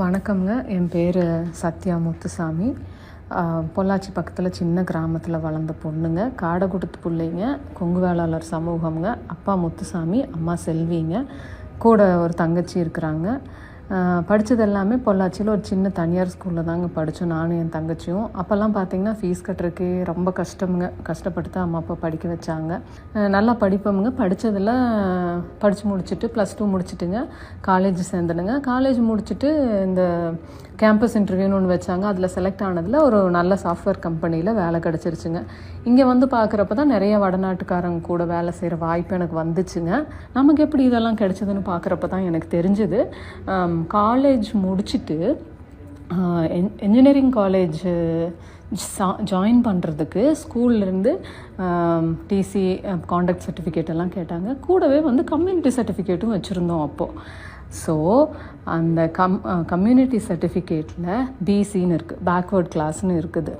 வணக்கம்ங்க. என் பேர் சத்யா முத்துசாமி. பொள்ளாச்சி பக்கத்தில் சின்ன கிராமத்தில் வளர்ந்த பொண்ணுங்க. காடை கொடுத்து பிள்ளைங்க. கொங்கு வேளாளர் சமூகம்ங்க. அப்பா முத்துசாமி அம்மா செல்விங்க. கூட ஒரு தங்கச்சி இருக்கிறாங்க. படித்ததெல்லாமே எல்லாமே பொள்ளாச்சியில் ஒரு சின்ன தனியார் ஸ்கூலில் தாங்க படித்தோம் நானும் என் தங்கச்சியும். அப்போல்லாம் பார்த்தீங்கன்னா ஃபீஸ் கட்டுறதுக்கே ரொம்ப கஷ்டமுங்க. கஷ்டப்பட்டு தான் அம்மா அப்பா படிக்க வச்சாங்க. நல்லா படிப்போமுங்க. படித்ததில் படித்து முடிச்சுட்டு ப்ளஸ் டூ முடிச்சுட்டுங்க காலேஜ் சேர்ந்துடுங்க காலேஜ் முடிச்சுட்டு இந்த கேம்பஸ் இன்டர்வியூன்னு ஒன்று வச்சாங்க. அதில் செலக்ட் ஆனதில் ஒரு நல்ல சாஃப்ட்வேர் கம்பெனியில் வேலை கிடச்சிருச்சுங்க. இங்கே வந்து பார்க்குறப்ப தான் நிறைய வடநாட்டுக்காரங்க கூட வேலை செய்கிற வாய்ப்பு எனக்கு வந்துச்சுங்க. நமக்கு எப்படி இதெல்லாம் கிடைச்சதுன்னு பார்க்குறப்ப தான் எனக்கு தெரிஞ்சுது. காலேஜ் முடிச்சுட்டு இன்ஜினியரிங் காலேஜ் ஜாயின் பண்ணுறதுக்கு ஸ்கூல்லேருந்து டிசி காண்டாக்ட் சர்டிஃபிகேட் எல்லாம் கேட்டாங்க. கூடவே வந்து கம்யூனிட்டி சர்டிஃபிகேட்டும் வச்சுருந்தோம் அப்போது ஸோ அந்த கம் கம்யூனிட்டி சர்டிஃபிகேட்டில் பிசின்னு இருக்குது பேக்வேர்ட் கிளாஸ்னு இருக்குது.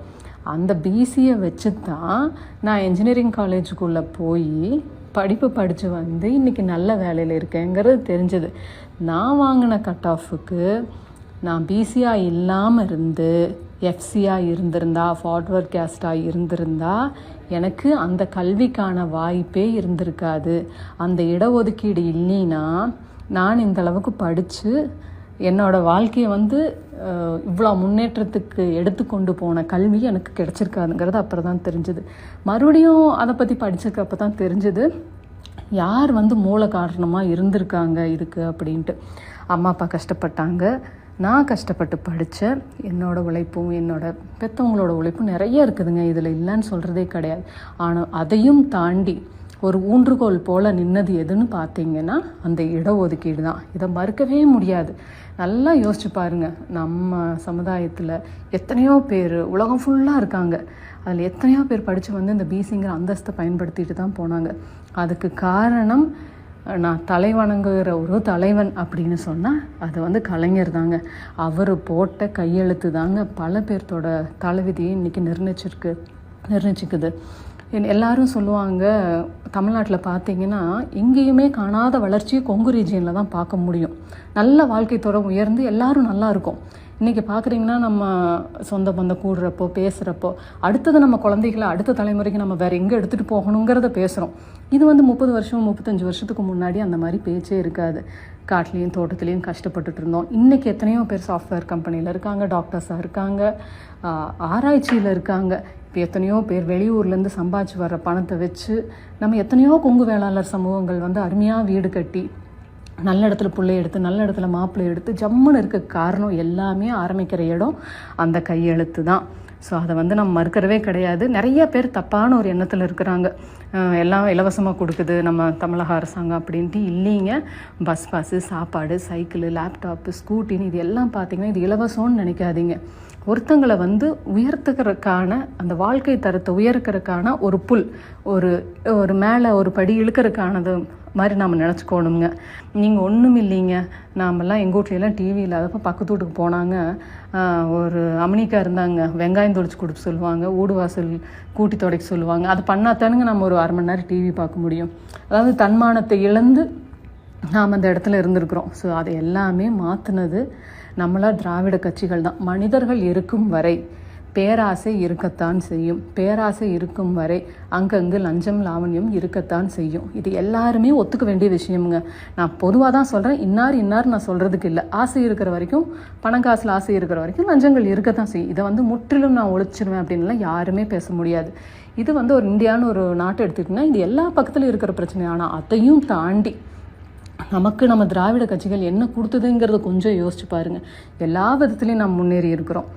அந்த பிசியை வச்சு தான் நான் இன்ஜினியரிங் காலேஜுக்குள்ளே போய் படிப்பு படித்து வந்து இன்றைக்கி நல்ல வேலையில் இருக்கேங்கிறது தெரிஞ்சது. நான் வாங்கின கட் ஆஃபுக்கு நான் பிசியாக இல்லாமல் இருந்து எஃப்சியாக இருந்திருந்தா ஃபார்ட்வர்ட் கேஸ்டாக இருந்திருந்தா எனக்கு அந்த கல்விக்கான வாய்ப்பே இருந்திருக்காது. அந்த இடஒதுக்கீடு இல்லைன்னா நான் இந்த அளவுக்கு படித்து என்னோடய வாழ்க்கையை வந்து இவ்வளோ முன்னேற்றத்துக்கு எடுத்துக்கொண்டு போன கல்வி எனக்கு கிடச்சிருக்காதுங்கிறது அப்புறம் தான் தெரிஞ்சுது. மறுபடியும் அதை பற்றி படிச்சதுக்கு தான் தெரிஞ்சுது. யார் வந்து மூல காரணமாக இருந்திருக்காங்க இதுக்கு அப்படின்ட்டு. அம்மா அப்பா கஷ்டப்பட்டாங்க. நான் கஷ்டப்பட்டு படித்தேன் என்னோடய உழைப்பும் என்னோட பெற்றவங்களோட உழைப்பும் நிறைய இருக்குதுங்க. இதில் இல்லைன்னு சொல்கிறதே கிடையாது. ஆனால் அதையும் தாண்டி ஒரு ஊன்றுகோல் போல் நின்னது எதுன்னு பார்த்தீங்கன்னா அந்த இடஒதுக்கீடு தான். இதை மறுக்கவே முடியாது. நல்லா யோசிச்சு பாருங்கள் நம்ம சமுதாயத்தில் எத்தனையோ பேர் உலகம் ஃபுல்லாக இருக்காங்க. அதில் எத்தனையோ பேர் படித்து வந்து இந்த பிசிங்கிற அந்தஸ்தை பயன்படுத்திட்டு தான் போனாங்க. அதுக்கு காரணம் நான் தலைவணங்குகிற ஒரு தலைவன் அப்படின்னு சொன்னால் அது வந்து கலைஞர் தாங்க. அவர் போட்ட கையெழுத்து தாங்க பல பேர்த்தோட தலைவிதியை இன்றைக்கி நிர்ணயிச்சிருக்கு நிர்ணயிச்சிக்குது. என் எல்லாரும் சொல்லுவாங்க தமிழ்நாட்டில் பார்த்தீங்கன்னா எங்கேயுமே காணாத வளர்ச்சியை கொங்கு ரீஜியனில் தான் பார்க்க முடியும். நல்ல வாழ்க்கை தரம் உயர்ந்து எல்லாரும் நல்லா இருக்கும். இன்றைக்கி பார்க்குறீங்கன்னா நம்ம சொந்த பந்தம் கூடுறப்போ பேசுகிறப்போ அடுத்தது நம்ம குழந்தைகளை அடுத்த தலைமுறைக்கு நம்ம வேறு எங்கே எடுத்துகிட்டு போகணுங்கிறத பேசுகிறோம் இது வந்து முப்பது வருஷம் முப்பத்தஞ்சு வருஷத்துக்கு முன்னாடி அந்த மாதிரி பேச்சே இருக்காது. காட்டுலேயும் தோட்டத்துலேயும் கஷ்டப்பட்டுட்டு இருந்தோம் இன்றைக்கி எத்தனையோ பேர் சாஃப்ட்வேர் கம்பெனியில் இருக்காங்க டாக்டர்ஸாக இருக்காங்க ஆராய்ச்சியில் இருக்காங்க. இப்போ எத்தனையோ பேர் வெளியூர்லேருந்து சம்பாதிச்சு வர்ற பணத்தை வச்சு நம்ம எத்தனையோ கொங்கு வேளாளர் சமூகங்கள் வந்து அருமையாக வீடு கட்டி நல்ல இடத்துல பிள்ளை எடுத்து நல்ல இடத்துல மாப்பிள்ளை எடுத்து ஜம்முன்னு இருக்க காரணம் எல்லாமே ஆரம்பிக்கிற இடம் அந்த கையெழுத்து தான். ஸோ அதை வந்து நம்ம மறுக்கிறவே கிடையாது. நிறைய பேர் தப்பான ஒரு எண்ணத்தில் இருக்கிறாங்க. எல்லாம் இலவசமாக கொடுக்குது நம்ம தமிழக அரசாங்கம் அப்படின்ட்டு இல்லைங்க. பஸ் பாஸு சாப்பாடு சைக்கிள் லேப்டாப்பு ஸ்கூட்டின்னு இது எல்லாம் பார்த்தீங்கன்னா இது இலவசம்னு நினைக்காதீங்க. ஒருத்தங்களை வந்து உயர்த்துக்கிறதுக்கான அந்த வாழ்க்கை தரத்தை உயர்க்கிறதுக்கான ஒரு புல் ஒரு ஒரு மேலே ஒரு படி இழுக்கிறதுக்கானது மாதிரி நாம் நினச்சிக்கோணுங்க. நீங்கள் ஒன்றும் இல்லைங்க. நாமெல்லாம் எங்கள் வீட்லையெல்லாம் டிவி இல்லாதப்போ பக்கத்து வீட்டுக்கு போனாங்க. ஒரு அமனிக்கா இருந்தாங்க. வெங்காயம் தொளிச்சு கொடுக்க சொல்லுவாங்க. ஊடு வாசல் கூட்டி துடைக்க சொல்லுவாங்க. அது பண்ணாதானுங்க நம்ம ஒரு அரை மணி நேரம் டிவி பார்க்க முடியும். அதாவது தன்மானத்தை இழந்து நாம் அந்த இடத்துல இருந்திருக்கிறோம். ஸோ அதை எல்லாமே மாற்றினது நம்மளா திராவிட கட்சிகள் தான். மனிதர்கள் இருக்கும் வரை பேராசை இருக்கத்தான் செய்யும். பேராசை இருக்கும் வரை அங்கங்கு லஞ்சம் லாவண்யம் இருக்கத்தான் செய்யும். இது எல்லாருமே ஒத்துக்க வேண்டிய விஷயமுங்க. நான் பொதுவாக தான் சொல்கிறேன் இன்னார் இன்னார் நான் சொல்கிறதுக்கு இல்லை. ஆசை இருக்கிற வரைக்கும் பணம் காசில் ஆசை இருக்கிற வரைக்கும் லஞ்சங்கள் இருக்கத்தான் செய்யும். இதை வந்து முற்றிலும் நான் ஒழிச்சிருவேன் அப்படின்லாம் யாருமே பேச முடியாது. இது வந்து ஒரு இந்தியான்னு ஒரு நாட்டை எடுத்துக்கிட்டிங்கன்னா இது எல்லா பக்கத்துலையும் இருக்கிற பிரச்சனை. ஆனால் அதையும் தாண்டி நமக்கு நம்ம திராவிட கட்சிகள் என்ன கொடுத்ததுங்கிறத கொஞ்சம் யோசிச்சு பாருங்க. எல்லா விதத்துலேயும் நம்ம முன்னேறி இருக்கிறோம்.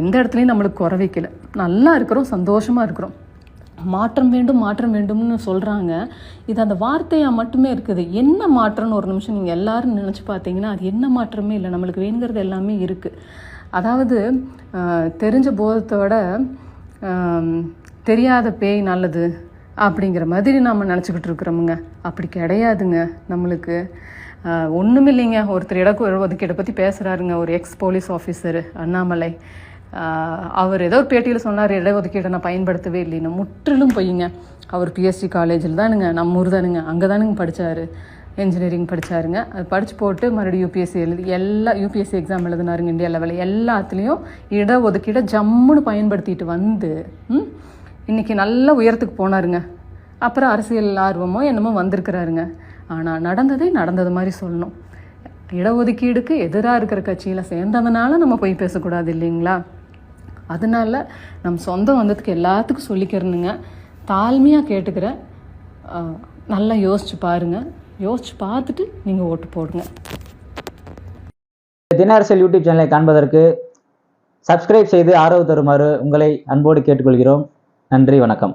எந்த இடத்துலையும் நம்மளுக்கு குறை வைக்கல. நல்லா இருக்கிறோம் சந்தோஷமாக இருக்கிறோம். மாற்றம் வேண்டும் மாற்றம் வேண்டும்னு சொல்கிறாங்க இது அந்த வார்த்தையாக மட்டுமே இருக்குது. என்ன மாற்றம்னு ஒரு நிமிஷம் நீங்கள் எல்லாரும் நினச்சி பார்த்தீங்கன்னா அது என்ன மாற்றமே இல்லை. நம்மளுக்கு வேணுங்கிறது எல்லாமே இருக்குது அதாவது தெரிஞ்ச போதத்தோட தெரியாத பேய் நல்லது அப்படிங்கிற மாதிரி நாம் நினச்சிக்கிட்டு இருக்கிறோமுங்க. அப்படி கிடையாதுங்க நம்மளுக்கு. ஒன்றும் இல்லைங்க ஒருத்தர் இடக்கு ஒதுக்கீடை பற்றி பேசுகிறாருங்க ஒரு எக்ஸ் போலீஸ் ஆஃபீஸர் அண்ணாமலை. அவர் ஏதோ ஒரு பேட்டியில் சொன்னார் இடஒதுக்கீடை நான் பயன்படுத்தவே இல்லைன்னு முற்றிலும் போயிங்க. அவர் பிஎஸ்சி காலேஜில் தானுங்க நம்ம ஊர் தானுங்க அங்கே தானுங்க படித்தார் இன்ஜினியரிங் படிச்சாருங்க. அது படித்து போட்டு மறுபடியும் யூபிஎஸ்சி எழுதி எல்லா யூபிஎஸ்சி எக்ஸாம் எழுதினாருங்க இந்தியா லெவலில் எல்லாத்துலேயும் இடஒதுக்கீடை ஜம்முன்னு பயன்படுத்திட்டு வந்து ம், இன்னைக்கு நல்ல உயரத்துக்கு போனாருங்க. அப்புறம் அரசியல் ஆர்வமோ என்னமோ வந்திருக்கிறாருங்க. ஆனால் நடந்ததே நடந்தது மாதிரி சொல்லணும். இடஒதுக்கீடுக்கு எதிராக இருக்கிற கட்சியில் சேர்ந்ததுனால நம்ம போய் பேசக்கூடாது இல்லைங்களா? அதனால நம் சொந்தம் வந்ததுக்கு எல்லாத்துக்கும் சொல்லிக்கிறனுங்க. தாழ்மையாக கேட்டுக்கிறேன் நல்லா யோசிச்சு பாருங்க. யோசிச்சு பார்த்துட்டு நீங்கள் ஓட்டு போடுங்க. தின யூடியூப் சேனலை காண்பதற்கு சப்ஸ்கிரைப் செய்து ஆதரவு தருமாறு உங்களை அன்போடு கேட்டுக்கொள்கிறோம். நன்றி வணக்கம்.